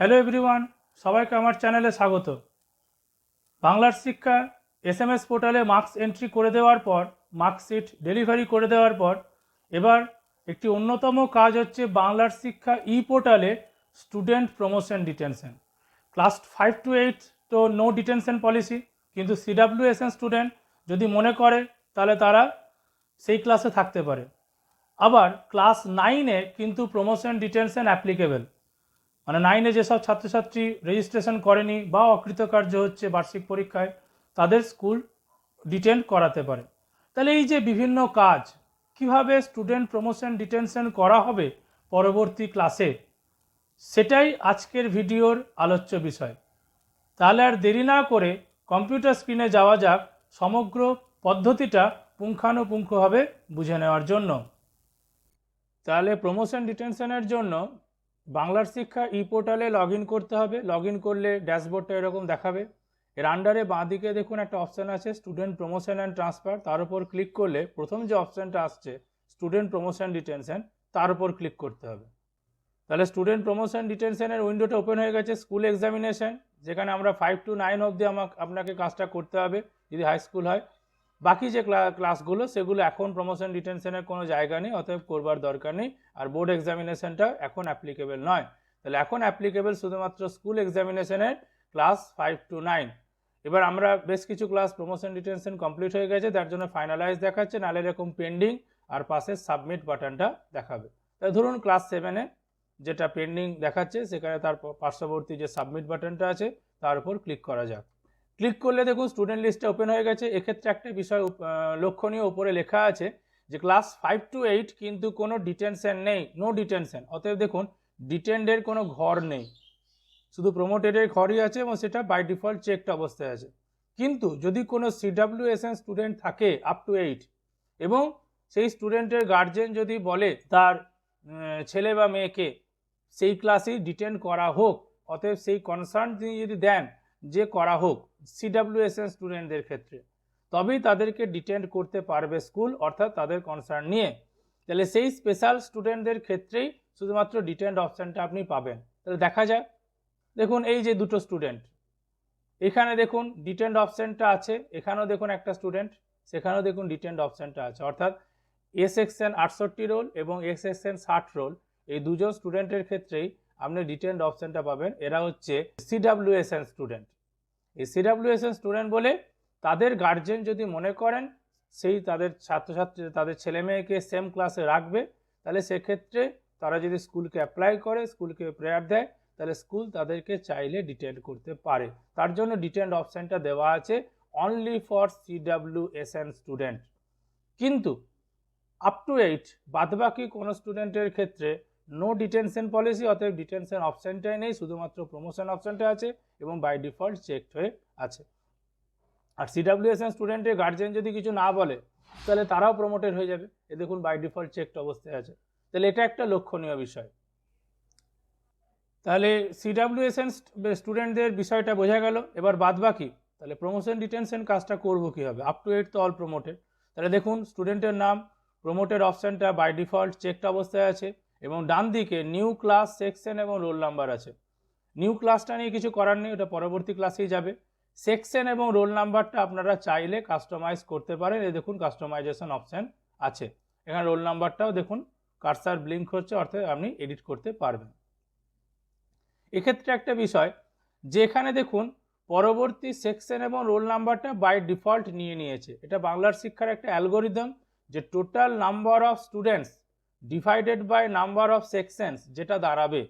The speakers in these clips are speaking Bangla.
হ্যালো এভরিওয়ান সবাইকে আমার চ্যানেলে স্বাগত। বাংলার শিক্ষা এস এম এস পোর্টালে মার্কস এন্ট্রি করে দেওয়ার পর মার্কশিট ডেলিভারি করে দেওয়ার পর, এবার একটি অন্যতম কাজ হচ্ছে বাংলার শিক্ষা ই পোর্টালে student promotion detention class five to eight তো নো ডিটেনশন পলিসি কিন্তু সিডাব্লিউ এস এন স্টুডেন্ট যদি মনে করে, তাহলে তারা সেই ক্লাসে থাকতে পারে। আবার ক্লাস নাইনে কিন্তু প্রমোশন ডিটেনশন অ্যাপ্লিকেবল মানে নাইনে যেসব ছাত্রছাত্রী রেজিস্ট্রেশন করেনি বা অকৃতকার্য হচ্ছে বার্ষিক পরীক্ষায়, তাদের স্কুল ডিটেন করাতে পারে। তাহলে এই যে বিভিন্ন কাজ, কীভাবে স্টুডেন্ট প্রমোশন ডিটেনশন করা হবে পরবর্তী ক্লাসে সেটাই আজকের ভিডিওর আলোচ্য বিষয়। তাহলে আর দেরি না করে কম্পিউটার স্ক্রিনে যাওয়া যাক সমগ্র পদ্ধতিটা পুঙ্খানুপুঙ্খভাবে বুঝে নেওয়ার জন্য। তাহলে প্রমোশন ডিটেনশনের জন্য বাংলার শিক্ষা ই পোর্টালে লগ করতে হবে। লগ করলে ড্যাশবোর্ডটা এরকম দেখাবে। এর আন্ডারে বাঁদিকে দেখুন একটা অপশান আছে স্টুডেন্ট প্রমোশন অ্যান্ড ট্রান্সফার তার উপর ক্লিক করলে প্রথম যে অপশানটা আসছে স্টুডেন্ট প্রমোশন ডিটেনশন তার উপর ক্লিক করতে হবে। তাহলে স্টুডেন্ট প্রমোশন ডিটেনশনের উইন্ডোটা ওপেন হয়ে গেছে স্কুল এক্সামিনেশন যেখানে আমরা ফাইভ টু নাইন অবধি আমাকে আপনাকে কাজটা করতে হবে। যদি হাই স্কুল হয় বাকি যে ক্লা- ক্লাসগুলো, সেগুলো এখন প্রমোশন ডিটেনশনের কোনো জায়গা নেই, অতএব করবার দরকার নেই। আর বোর্ড এক্সামিনেশনটা এখন অ্যাপ্লিকেবল নয়। তাহলে এখন অ্যাপ্লিকেবল শুধুমাত্র স্কুল এক্সামিনেশনের ক্লাস ফাইভ টু নাইন এবার আমরা বেশ কিছু ক্লাস প্রমোশন ডিটেনশন কমপ্লিট হয়ে গেছে, তার জন্য ফাইনালাইজ দেখাচ্ছে, নাহলে এরকম পেন্ডিং আর পাশে সাবমিট বাটনটা দেখাবে। তাই ধরুন ক্লাস সেভেনে যেটা পেন্ডিং দেখাচ্ছে, সেখানে তার পার্শ্ববর্তী যে সাবমিট বাটনটা আছে, তার উপর ক্লিক করা যাক। ক্লিক করলে দেখুন স্টুডেন্ট লিস্টটা ওপেন হয়ে গেছে। এক্ষেত্রে একটা বিষয় লক্ষণীয় উপরে লেখা আছে যে ক্লাস ফাইভ টু এইট কিন্তু কোনো ডিটেনশন নেই নো ডিটেনশন অতএব দেখুন ডিটেন্ডের কোনো ঘর নেই। শুধু প্রমোটেডের ঘরই আছে এবং সেটা বাই ডিফল্ট চেকড অবস্থায় আছে। কিন্তু যদি কোনো সিডাব্লিউএসএন স্টুডেন্ট থাকে আপ টু এইট এবং সেই স্টুডেন্টের গার্জেন যদি বলে তার ছেলে বা মেয়েকে, সেই ক্লাসেই ডিটেন্ড করা হোক, অতএব সেই কনসার্ন তিনি যদি দেন যে করা হোক সিডাব্লিউএসএন স্টুডেন্টদের ক্ষেত্রে। তবেই তাদেরকে ডিটেন্ড করতে পারবে স্কুল, অর্থাৎ তাদের কনসার্ন নিয়ে। তাহলে সেই স্পেশাল স্টুডেন্টদের ক্ষেত্রেই শুধুমাত্র ডিটেন্ড অপশানটা আপনি পাবেন। তাহলে দেখা যায় দেখুন, এই যে দুটো স্টুডেন্ট এখানে দেখুন ডিটেন্ড অপশানটা আছে, এখানেও দেখুন একটা স্টুডেন্ট সেখানেও দেখুন ডিটেন্ড অপশানটা আছে। অর্থাৎ এস সেকশন আটষট্টি রোল এবং এ সেকশন ষাট রোল এই দুজন স্টুডেন্টের ক্ষেত্রেই আপনি ডিটেন্ড অপশানটা পাবেন। এরা হচ্ছে C W S N student এই C W S N student বলে তাদের গার্জেন যদি মনে করেন, সেই তাদের ছাত্রছাত্রী, তাদের ছেলে মেয়েকে সেম ক্লাসে রাখবে। তাহলে সেক্ষেত্রে তারা যদি স্কুলকে অ্যাপ্লাই করে স্কুলকে প্রেয়ার দেয়, তাহলে স্কুল তাদেরকে চাইলে ডিটেন্ড করতে পারে। তার জন্য ডিটেন্ড অপশানটা দেওয়া আছে অনলি ফর সিডাব্লিউএসএন স্টুডেন্ট কিন্তু আপ টু এইট বাদবাকি কোনো স্টুডেন্টের ক্ষেত্রে নো ডিটেনশন পলিসি অতএব ডিটেনশন অপশানটাই নেই, শুধুমাত্র প্রমোশন অপশানটা আছে এবং বাই ডিফল্ট চেকড হয়ে আছে। আর সিডাব্লিউএসএন স্টুডেন্টের গার্জেন যদি কিছু না বলে, তাহলে তারাও প্রমোটেড হয়ে যাবে। এ দেখুন বাই ডিফল্ট চেকড অবস্থায় আছে। তাহলে এটা একটা লক্ষণীয় বিষয়। তাহলে সিডাব্লিউএসএন স্টুডেন্টদের বিষয়টা বোঝা গেল, এবার বাদ বাকি তাহলে প্রমোশন ডিটেনশন কাজটা করব কীভাবে? আপ টু এইট তো অল প্রমোটেড তাহলে দেখুন স্টুডেন্টের নাম প্রমোটেড অপশানটা বাই ডিফল্ট চেকড অবস্থায় আছে। এবং ডান দিকে নিউ ক্লাস সেকশন এবং রোল নাম্বার আছে। নিউ ক্লাসটা নিয়ে কিছু করার নেই, ওটা পরবর্তী ক্লাসেই যাবে। সেকশন এবং রোল নাম্বারটা আপনারা চাইলে কাস্টমাইজ করতে পারেন। এই দেখুন কাস্টমাইজেশন অপশান আছে। এখানে রোল নাম্বারটাও দেখুন কার্সার ব্লিঙ্ক হচ্ছে, অর্থাৎ আপনি এডিট করতে পারবেন। এক্ষেত্রে একটা বিষয়, যেখানে দেখুন, পরবর্তী সেকশন এবং রোল নাম্বারটা বাই ডিফল্ট নিয়ে নিয়েছে। এটা বাংলার শিক্ষার একটা অ্যালগোরিদম যে total number of students divided by number of sections যেটা দাঁড়াবে,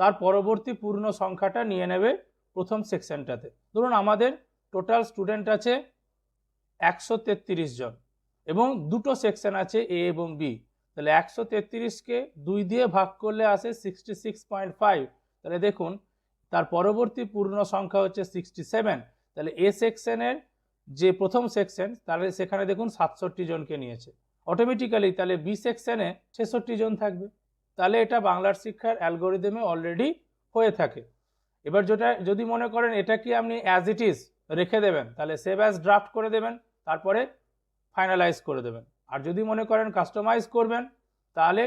তার পরবর্তী পূর্ণ সংখ্যাটা নিয়ে নেবে প্রথম সেকশনটাতে ধরুন আমাদের টোটাল স্টুডেন্ট আছে একশো তেত্রিশ জন এবং দুটো সেকশন আছে এ এবং বি তাহলে একশো তেত্রিশকে দুই দিয়ে ভাগ করলে আসে সিক্সটি সিক্স পয়েন্ট ফাইভ তাহলে দেখুন, তার পরবর্তী পূর্ণ সংখ্যা হচ্ছে সিক্সটি সেভেন তাহলে এ সেকশনের যে প্রথম সেকশন তাহলে সেখানে দেখুন সাতষট্টি জনকে নিয়েছে। অটোমেটিক্যালি তাহলে বি সেকশানে ছেষট্টি জন থাকবে। তাহলে এটা বাংলার শিক্ষার অ্যালগোরিদমে অলরেডি হয়ে থাকে। এবার যেটা, যদি মনে করেন এটা কি আপনি অ্যাজ ইট ইজ রেখে দেবেন, তাহলে সেভ অ্যাজ ড্রাফট করে দেবেন, তারপরে ফাইনালাইজ করে দেবেন। আর যদি মনে করেন কাস্টমাইজ করবেন, তাহলে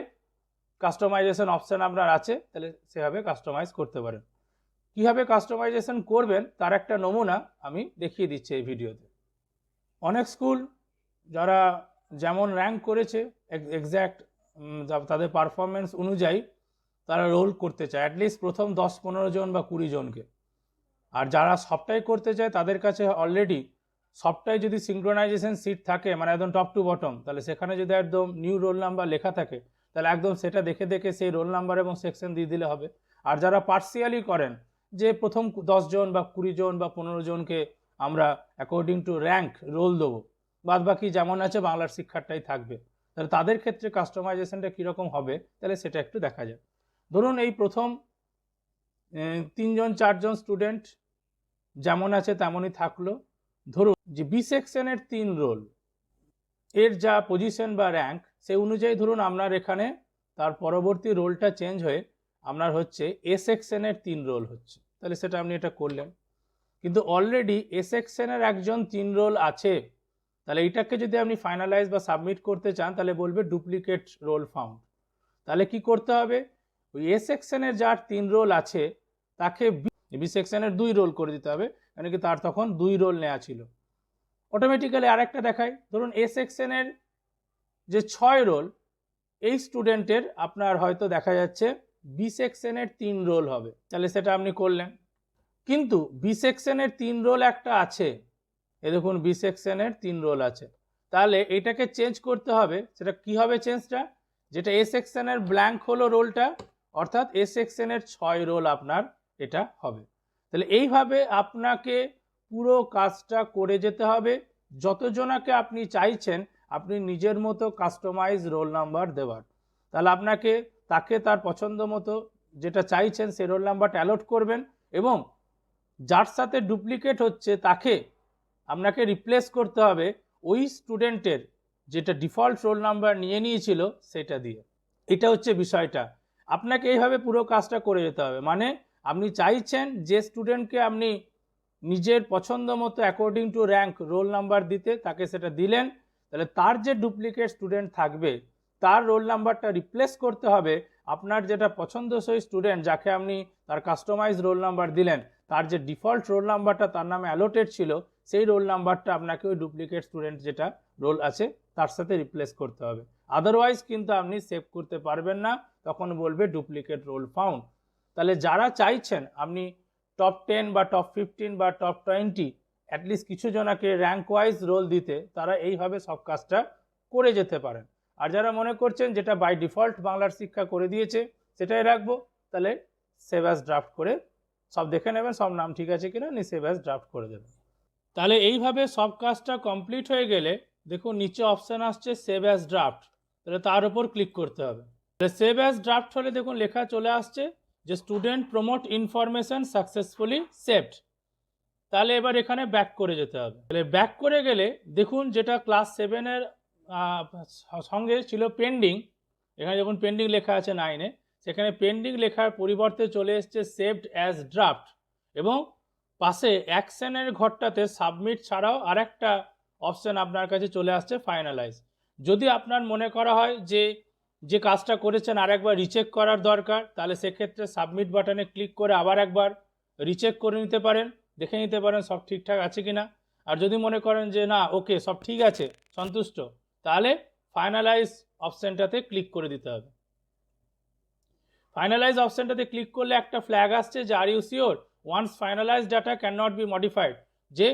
কাস্টমাইজেশন অপশান আপনার আছে, তাহলে সেভাবে কাস্টমাইজ করতে পারেন। কীভাবে কাস্টমাইজেশন করবেন, তার একটা নমুনা আমি দেখিয়ে দিচ্ছি এই ভিডিওতে অনেক স্কুল যারা যেমন র্যাঙ্ক করেছে এক্স্যাক্ট তাদের পারফরমেন্স অনুযায়ী তারা রোল করতে চায়। অ্যাটলিস্ট প্রথম দশ পনেরো জন বা কুড়ি জনকে। আর যারা সবটাই করতে চায়, তাদের কাছে অলরেডি সবটাই যদি সিঙ্ক্রোনাইজেশন সিট থাকে মানে একদম টপ টু বটম তাহলে সেখানে যদি একদম নিউ রোল নাম্বার লেখা থাকে, তাহলে একদম সেটা দেখে দেখে সেই রোল নাম্বার এবং সেকশন দিয়ে দিলে হবে। আর যারা পার্সিয়ালি করেন, যে প্রথম জন বা কুড়ি জন বা পনেরো জনকে আমরা অ্যাকর্ডিং টু র্যাঙ্ক রোল দেবো বাদ বাকি যেমন আছে বাংলার শিক্ষারটাই থাকবে। তাহলে তাদের ক্ষেত্রে কাস্টমাইজেশনটা কীরকম হবে? তাহলে সেটা একটু দেখা যায় ধরুন এই প্রথম তিনজন, চারজন স্টুডেন্ট যেমন আছে তেমনই থাকল। ধরুন যে বি সেকশনের তিন রোল এর যা পজিশন বা র্যাঙ্ক সেই অনুযায়ী ধরুন আপনার এখানে তার পরবর্তী রোলটা চেঞ্জ হয়ে আপনার হচ্ছে এ সেকশনের তিন রোল হচ্ছে। তাহলে সেটা আপনি এটা করলেন। কিন্তু অলরেডি এ সেকশনের একজন তিন রোল আছে। তাহলে এটাকে যদি আপনি ফাইনালাইজ বা সাবমিট করতে চান, তাহলে বলবে ডুপ্লিকেট রোল ফাউন্ড তাহলে কি করতে হবে? ওই এ সেকশনের যার তিন রোল আছে, তাকে বি সেকশনের দুই রোল করে দিতে হবে, কেন কি তার তখন দুই রোল নেওয়া ছিল। অটোমেটিক্যালি আরেকটা দেখায় ধরুন এ সেকশনের যে ছয় রোল এই স্টুডেন্টের আপনার হয়তো দেখা যাচ্ছে বি সেকশনের তিন রোল হবে। তাহলে সেটা আপনি করলেন। কিন্তু বি সেকশনের তিন রোল একটা আছে এ দেখুন বি সেকশনের তিন রোল আছে। তাহলে এটাকে চেঞ্জ করতে হবে, সেটা কি হবে চেঞ্জটা যেটা এ সেকশনের ব্ল্যাঙ্ক হলো রোলটা অর্থাৎ এ সেকশনের ছয় রোল আপনার এটা হবে। তাহলে এইভাবে আপনাকে পুরো কাজটা করে যেতে হবে। যতজনাকে আপনি চাইছেন, আপনি নিজের মতো কাস্টমাইজ রোল নাম্বার দেওয়ার তাহলে আপনাকে তাকে তার পছন্দ মতো যেটা চাইছেন, সে রোল নাম্বারটা অ্যালট করবেন এবং যার সাথে ডুপ্লিকেট হচ্ছে, তাকে আপনাকে রিপ্লেস করতে হবে ওই স্টুডেন্টের যেটা ডিফল্ট রোল নাম্বার নিয়ে নিয়েছিল সেটা দিয়ে। এটা হচ্ছে বিষয়টা। আপনাকে এইভাবে পুরো কাজটা করে যেতে হবে। মানে আপনি চাইছেন যে স্টুডেন্টকে আপনি নিজের পছন্দ মতো according to rank roll number দিতে, তাকে সেটা দিলেন, তাহলে তার যে ডুপ্লিকেট স্টুডেন্ট থাকবে, তার রোল নাম্বারটা রিপ্লেস করতে হবে। আপনার যেটা পছন্দসই স্টুডেন্ট যাকে আপনি তার কাস্টমাইজ রোল নাম্বার দিলেন তার যে ডিফল্ট রোল নাম্বারটা তার নামে অ্যালোটেড ছিল, সেই রোল নাম্বারটা আপনাকে ওই ডুপ্লিকেট স্টুডেন্ট যেটা রোল আছে, তার সাথে রিপ্লেস করতে হবে। আদারওয়াইজ কিন্তু আপনি সেভ করতে পারবেন না, তখন বলবে ডুপ্লিকেট রোল ফাউন্ড তাহলে যারা চাইছেন, আপনি টপ টেন বা টপ ফিফটিন বা টপ টোয়েন্টি অ্যাটলিস্ট কিছু জনাকে র্যাঙ্ক ওয়াইজ রোল দিতে, তারা এইভাবে সব কাজটা করে যেতে পারেন। আর যারা মনে করছেন যেটা বাই ডিফল্ট বাংলার শিক্ষা করে দিয়েছে, সেটাই রাখব, তাহলে সেভাস ড্রাফট করে সব দেখে নেবেন, সব নাম ঠিক আছে কিনা নি সেভ অ্যাজ ড্রাফট করে দেবেন। তাহলে এইভাবে সব কাজটা কমপ্লিট হয়ে গেলে, দেখুন নিচে অপশান আসছে সেভ অ্যাজ ড্রাফট তাহলে তার উপর ক্লিক করতে হবে। তাহলে সেভ অ্যাজ ড্রাফট হলে দেখুন লেখা চলে আসছে যে student promote information successfully saved তাহলে এবার এখানে ব্যাক করে যেতে হবে। তাহলে ব্যাক করে গেলে দেখুন যেটা ক্লাস সেভেনের সঙ্গে ছিল পেন্ডিং এখানে যখন পেন্ডিং লেখা আছে নাইনে সেখানে পেন্ডিং লেখার পরিবর্তে চলে এসছে সেভড অ্যাজ ড্রাফট এবং পাশে অ্যাকশনের ঘরটাতে সাবমিট ছাড়াও আরেকটা অপশান আপনার কাছে চলে আসছে ফাইনালাইজ যদি আপনার মনে করা হয় যে যে কাজটা করেছেন আরেকবার রিচেক করার দরকার, তাহলে সেক্ষেত্রে সাবমিট বাটনে ক্লিক করে আবার একবার রিচেক করে নিতে পারেন, দেখে নিতে পারেন সব ঠিকঠাক আছে কি না আর যদি মনে করেন যে, না ওকে সব ঠিক আছে, সন্তুষ্ট, তাহলে ফাইনালাইজ অপশানটাতে ক্লিক করে দিতে হবে। ফাইনালাইজ অপশানটাতে ক্লিক করলে একটা ফ্ল্যাগ আসছে, যে are you sure once finalise data can not be modified যে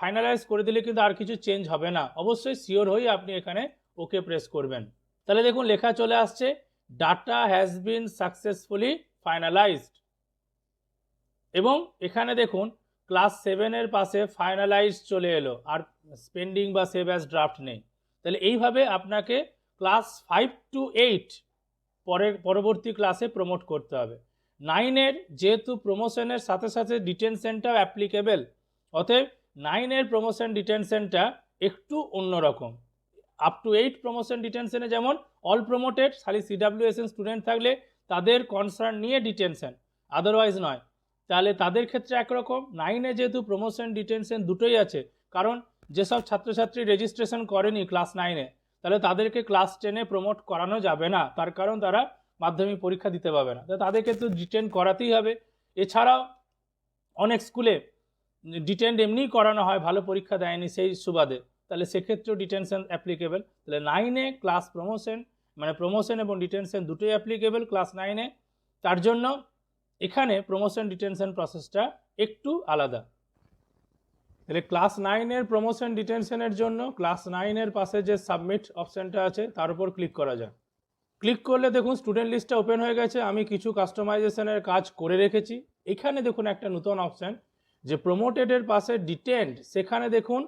ফাইনালাইজ করে দিলে কিন্তু আর কিছু চেঞ্জ হবে না। অবশ্যই শিওর হয়ে আপনি এখানে ওকে প্রেস করবেন। তাহলে দেখুন, লেখা চলে আসছে data has been successfully finalised এবং এখানে দেখুন ক্লাস সেভেনের পাশে ফাইনালাইজ চলে এলো, আর স্পেন্ডিং বা সেভ অ্যাজ ড্রাফট নেই। তাহলে এইভাবে আপনাকে ক্লাস ফাইভ টু এইট পরের পরবর্তী ক্লাসে প্রমোট করতে হবে। নাইনের যেহেতু প্রমোশনের সাথে সাথে ডিটেনশনটাও অ্যাপ্লিকেবেল অতএব নাইনের প্রমোশন ডিটেনশনটা একটু অন্যরকম আপ টু এইট প্রমোশন ডিটেনশনে যেমন অল প্রমোটেড খালি C W S N student থাকলে তাদের কনসার্ন নিয়ে ডিটেনশন আদারওয়াইজ নয়। তাহলে তাদের ক্ষেত্রে একরকম নাইনে যেহেতু প্রমোশন ডিটেনশন দুটোই আছে, কারণ যেসব ছাত্রছাত্রী রেজিস্ট্রেশন করেনি ক্লাস নাইনে তাহলে তাদেরকে ক্লাস টেনে প্রমোট করানো যাবে না। তার কারণ তারা মাধ্যমিক পরীক্ষা দিতে পারবে না। তাদেরকে তো ডিটেন করাতেই হবে। এছাড়াও অনেক স্কুলে ডিটেন্ড এমনিই করানো হয়, ভালো পরীক্ষা দেয়নি সেই সুবাদে। তাহলে সেক্ষেত্রেও ডিটেনশন অ্যাপ্লিকেবল তাহলে নাইনে ক্লাস প্রমোশন মানে প্রমোশন এবং ডিটেনশন দুটোই অ্যাপ্লিকেবল ক্লাস নাইনে তার জন্য এখানে প্রমোশন ডিটেনশন প্রসেসটা একটু আলাদা। তাহলে ক্লাস নাইনের প্রমোশন ডিটেনশনের জন্য ক্লাস নাইনের পাশে যে সাবমিট অপশানটা আছে, তার উপর ক্লিক করা যায় ক্লিক করলে দেখুন স্টুডেন্ট লিস্টটা ওপেন হয়ে গেছে। আমি কিছু কাস্টমাইজেশনের কাজ করে রেখেছি। এখানে দেখুন একটা নতুন অপশান যে প্রমোটেডের পাশে ডিটেন্ড সেখানে দেখুন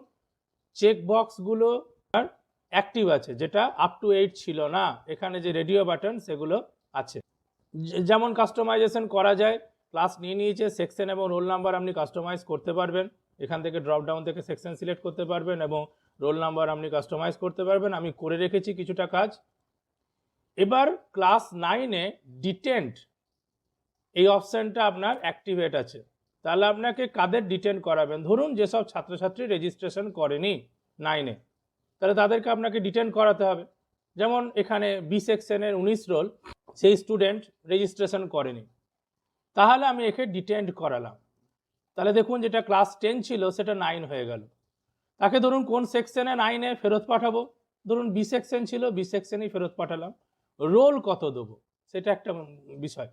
চেক বক্সগুলো আর অ্যাক্টিভ আছে, যেটা আপ টু এইট ছিল না। এখানে যে রেডিও বাটন সেগুলো আছে। যেমন কাস্টমাইজেশন করা যায় ক্লাস নিয়ে নিয়েছে সেকশন এবং রোল নাম্বার আপনি কাস্টমাইজ করতে পারবেন। এখান থেকে ড্রপ ডাউন থেকে সেকশন সিলেক্ট করতে পারবেন এবং রোল নাম্বার আপনি কাস্টমাইজ করতে পারবেন। আমি করে রেখেছি কিছুটা কাজ। এবার ক্লাস নাইনে ডিটেন্ট এই অপশানটা আপনার অ্যাক্টিভেট আছে। তাহলে আপনাকে কাদের ডিটেন্ট করাবেন? ধরুন যেসব ছাত্রছাত্রী রেজিস্ট্রেশন করেনি নাইনে তাহলে তাদেরকে আপনাকে ডিটেন্ট করাতে হবে। যেমন এখানে বি সেকশনের উনিশ রোল সেই স্টুডেন্ট রেজিস্ট্রেশন করেনি। তাহলে আমি একে ডিটেন্ট করালাম। তাহলে দেখুন যেটা ক্লাস টেন ছিল, সেটা নাইন হয়ে গেল। তাকে ধরুন কোন সেকশনে নাইনে ফেরত পাঠাবো? ধরুন বি সেকশন ছিল বি সেকশনেই ফেরত পাঠালাম। রোল কত দেবো? সেটা একটা বিষয়।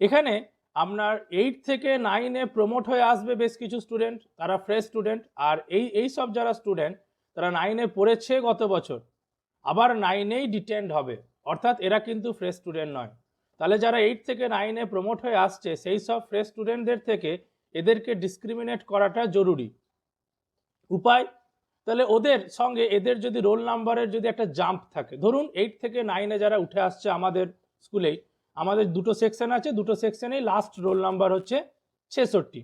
এখানে আপনার এইট থেকে নাইনে প্রমোট হয়ে আসবে বেশ কিছু স্টুডেন্ট তারা ফ্রেশ স্টুডেন্ট আর এই এই সব যারা স্টুডেন্ট তারা নাইনে পড়েছে গত বছর, আবার নাইনেই ডিটেন্ড হবে। অর্থাৎ এরা কিন্তু ফ্রেশ স্টুডেন্ট নয়। তাহলে যারা এইট থেকে নাইনে প্রমোট হয়ে আসছে, সেই সব ফ্রেশ স্টুডেন্টদের থেকে এদেরকে ডিসক্রিমিনেট করাটা জরুরি। উপায়? তাহলে ওদের সঙ্গে এদের যদি রোল নাম্বারের যদি একটা জাম্প থাকে, ধরুন এইট থেকে নাইনে যারা উঠে আসছে আমাদের স্কুলেই আমাদের দুটো সেকশন আছে, দুটো সেকশনেই লাস্ট রোল নাম্বার হচ্ছে ছেষট্টি।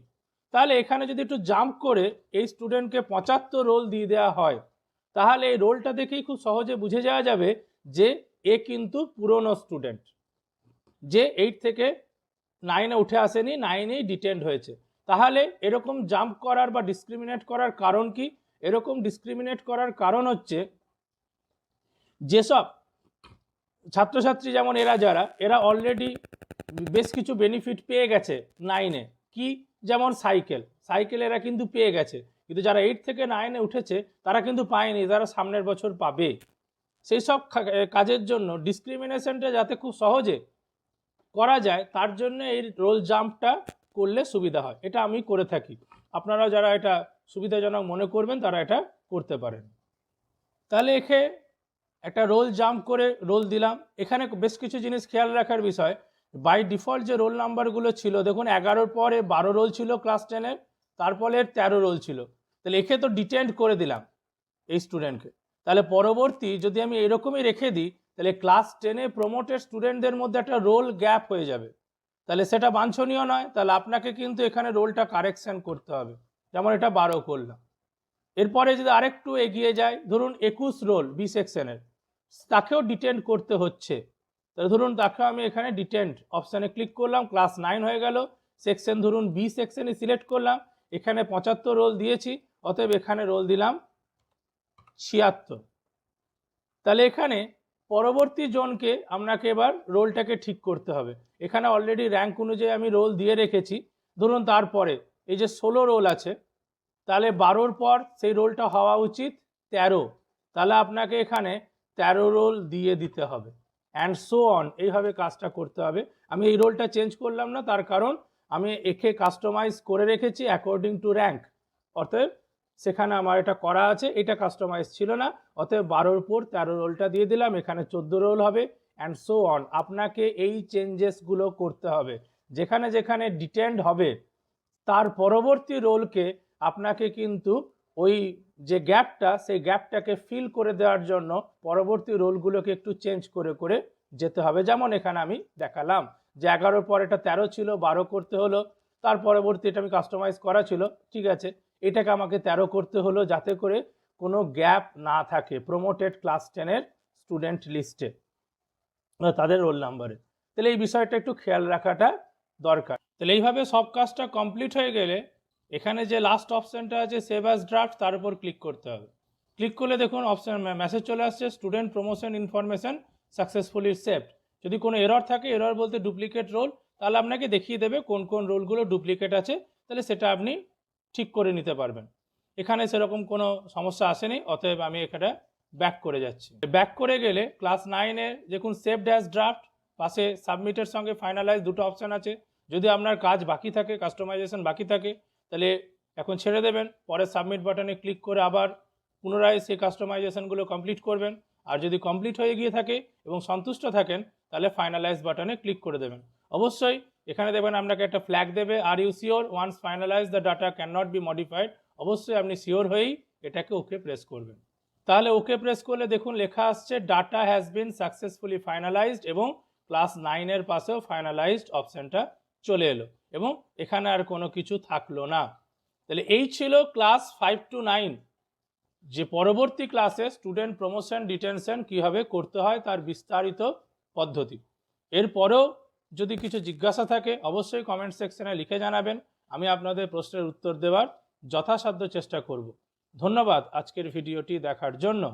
তাহলে এখানে যদি একটু জাম্প করে এই স্টুডেন্টকে পঁচাত্তর রোল দিয়ে দেওয়া হয়, তাহলে এই রোলটা দেখেই খুব সহজে বুঝে যাওয়া যাবে যে এ কিন্তু পুরনো স্টুডেন্ট যে এইট থেকে নাইনে উঠে আসেনি নাইনেই ডিটেন্ড হয়েছে। তাহলে এরকম জাম্প করার বা ডিসক্রিমিনেট করার কারণ কি? এরকম ডিসক্রিমিনেট করার কারণ হচ্ছে যেসব ছাত্রছাত্রী যেমন এরা যারা, এরা অলরেডি বেশ কিছু বেনিফিট পেয়ে গেছে নাইনে কি? যেমন সাইকেল সাইকেল এরা কিন্তু পেয়ে গেছে। কিন্তু যারা এইট থেকে নাইনে উঠেছে, তারা কিন্তু পায়নি, তারা সামনের বছর পাবে। সেই সব কাজের জন্য ডিসক্রিমিনেশনটা যাতে খুব সহজে করা যায়, তার জন্য এই রোল জাম্পটা করলে সুবিধা হয়। এটা আমি করে থাকি। আপনারা যারা এটা সুবিধাজনক মনে করবেন, তারা এটা করতে পারেন। তাহলে এখে একটা রোল জাম্প করে রোল দিলাম। এখানে বেশ কিছু জিনিস খেয়াল রাখার বিষয়। বাই ডিফল্ট যে রোল নাম্বারগুলো ছিল, দেখুন এগারোর পরে বারো রোল ছিল ক্লাস টেনের তারপরে তেরো রোল ছিল। তাহলে এখে তো ডিটেন্ড করে দিলাম এই স্টুডেন্টকে। তাহলে পরবর্তী যদি আমি এরকমই রেখে দিই, তাহলে ক্লাস টেনে প্রমোটেড স্টুডেন্টদের মধ্যে একটা রোল গ্যাপ হয়ে যাবে। তাহলে সেটা বাঞ্ছনীয় নয়, তাহলে আপনাকে কিন্তু এখানে রোলটা কারেকশান করতে হবে। যেমন এটা বারো করলাম। এরপরে যদি আরেকটু এগিয়ে যায় ধরুন একুশ রোল বি সেকশনের তাকেও ডিটেন্ড করতে হচ্ছে। তাহলে ধরুন তাকে আমি এখানে ডিটেন্ড অপশানে ক্লিক করলাম ক্লাস নাইন হয়ে গেল। সেকশন ধরুন বি সেকশনে সিলেক্ট করলাম। এখানে পঁচাত্তর রোল দিয়েছি, অতএব এখানে রোল দিলাম ছিয়াত্তর। তাহলে এখানে পরবর্তী জনকে আপনাকে এবার রোলটাকে ঠিক করতে হবে। এখানে অলরেডি র্যাঙ্ক অনুযায়ী আমি রোল দিয়ে রেখেছি। ধরুন তারপরে এই যে ষোলো রোল আছে, তাহলে বারোর পর সেই রোলটা হওয়া উচিত তেরো। তাহলে আপনাকে এখানে তেরো রোল দিয়ে দিতে হবে। অ্যান্ড সো অন এইভাবে কাজটা করতে হবে। আমি এই রোলটা চেঞ্জ করলাম না, তার কারণ আমি একে কাস্টমাইজ করে রেখেছি অ্যাকর্ডিং টু র্যাঙ্ক অতএব সেখানে আমার এটা করা আছে, এটা কাস্টমাইজ ছিল না। অতএব বারোর পর তেরো রোলটা দিয়ে দিলাম, এখানে চোদ্দ রোল হবে অ্যান্ড সো অন আপনাকে এই চেঞ্জেসগুলো করতে হবে। যেখানে যেখানে ডিটেন্ড হবে, তার পরবর্তী রোলকে আপনাকে কিন্তু ওই যে গ্যাপটা সেই গ্যাপটাকে ফিল করে দেওয়ার জন্য পরবর্তী রোলগুলোকে একটু চেঞ্জ করে করে যেতে হবে। যেমন এখানে আমি দেখালাম যে এগারোর পর এটা তেরো ছিল, বারো করতে হলো, তার পরবর্তী এটা আমি কাস্টমাইজ করা ছিল, ঠিক আছে। এটাকে আমাকে তেরো করতে হলো যাতে করে কোনো গ্যাপ না থাকে প্রমোটেড ক্লাস টেনের স্টুডেন্ট লিস্টে তাদের রোল নাম্বারে তাহলে এই বিষয়টা একটু খেয়াল রাখাটা দরকার। তাহলে এইভাবে সব কাজটা কমপ্লিট হয়ে গেলে এখানে যে লাস্ট অপশানটা আছে সেভ অ্যাজ ড্রাফট তার উপর ক্লিক করতে হবে। ক্লিক করলে দেখুন অপশান মেসেজ চলে আসছে student promotion information successfully saved যদি কোনো এরর থাকে এরর বলতে ডুপ্লিকেট রোল তাহলে আপনাকে দেখিয়ে দেবে কোন কোন রোলগুলো ডুপ্লিকেট আছে। তাহলে সেটা আপনি ঠিক করে নিতে পারবেন। এখানে সেরকম কোনো সমস্যা আসেনি, অতএব আমি এখানে ব্যাক করে যাচ্ছি। ব্যাক করে গেলে ক্লাস নাইনে দেখুন সেভ ড্যাশ ড্রাফট পাশে সাবমিটের সঙ্গে ফাইনালাইজ দুটো অপশান আছে। যদি আপনার কাজ বাকি থাকে কাস্টমাইজেশন বাকি থাকে, তাহলে এখন ছেড়ে দেবেন, পরে সাবমিট বাটনে ক্লিক করে আবার পুনরায় সেই কাস্টমাইজেশনগুলো কমপ্লিট করবেন। আর যদি কমপ্লিট হয়ে গিয়ে থাকে এবং সন্তুষ্ট থাকেন, তাহলে ফাইনালাইজ বাটনে ক্লিক করে দেবেন। অবশ্যই এখানে দেবেন আপনাকে একটা ফ্ল্যাগ দেবে are you sure once finalise the data can not be modified অবশ্যই আপনি শিওর হয়েই এটাকে ওকে প্রেস করবেন। তাহলে ওকে প্রেস করলে দেখুন লেখা আসছে data has been successfully finalised এবং ক্লাস নাইনের পাশেও ফাইনালাইজড অপশানটা চলে এলো এবং এখানে আর কোনো কিছু থাকল না। তাহলে এই ছিল ক্লাস ফাইভ টু নাইন যে পরবর্তী ক্লাসে স্টুডেন্ট প্রমোশন ডিটেনশন কীভাবে করতে হয় তার বিস্তারিত পদ্ধতি। এরপরেও যদি কিছু জিজ্ঞাসা থাকে, অবশ্যই কমেন্ট সেকশনে লিখে জানাবেন। আমি আপনাদের প্রশ্নের উত্তর দেওয়ার যথাসাধ্য চেষ্টা করব। ধন্যবাদ আজকের ভিডিওটি দেখার জন্য।